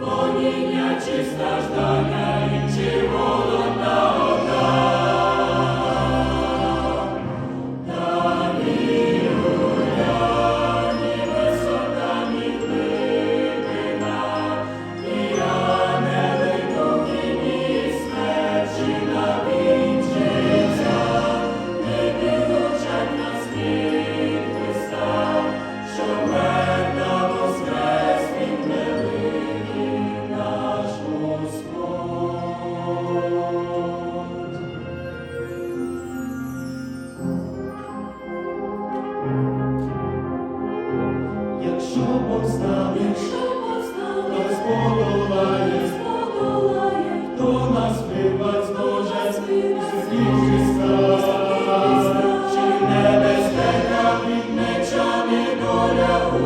Утис, гоніння чи страждання, і чи голодна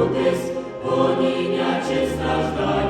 кудись, поніння чи страждання.